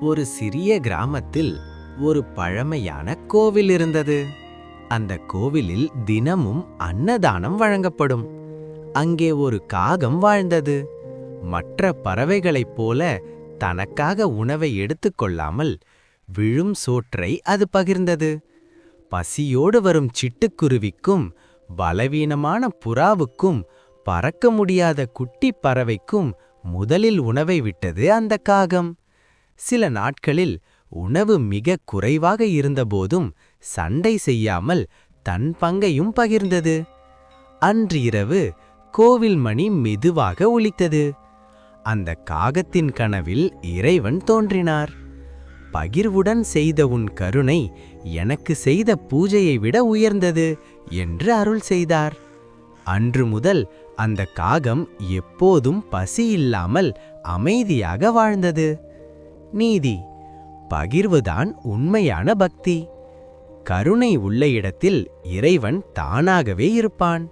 ஒரு சிறிய கிராமத்தில் ஒரு பழமையான கோவில் இருந்தது. அந்த கோவிலில் தினமும் அன்னதானம் வழங்கப்படும். அங்கே ஒரு காகம் வாழ்ந்தது. மற்ற பறவைகளைப் போல தனக்காக உணவை எடுத்துக்கொள்ளாமல் விழும் சோற்றை அது பகிர்ந்தது. பசியோடு வரும் சிட்டுக்குருவிக்கும் பலவீனமான புறாவுக்கும் பறக்க முடியாத குட்டி பறவைக்கும் முதலில் உணவை விட்டது அந்த காகம். சில நாட்களில் உணவு மிக குறைவாக இருந்தபோதும் சண்டை செய்யாமல் தன் பங்கையும் பகிர்ந்தது. அன்று இரவு கோவில் மணி மெதுவாக ஒலித்தது. அந்த காகத்தின் கனவில் இறைவன் தோன்றினார். பகிர்வுடன் செய்த உன் கருணை எனக்கு செய்த பூஜையை விட உயர்ந்தது என்று அருள் செய்தார். அன்று முதல் அந்த காகம் எப்போதும் பசி இல்லாமல் அமைதியாக வாழ்ந்தது. நீதி. பகிர்வுதான் உண்மையான பக்தி. கருணை உள்ள இடத்தில் இறைவன் தானாகவே இருப்பான்.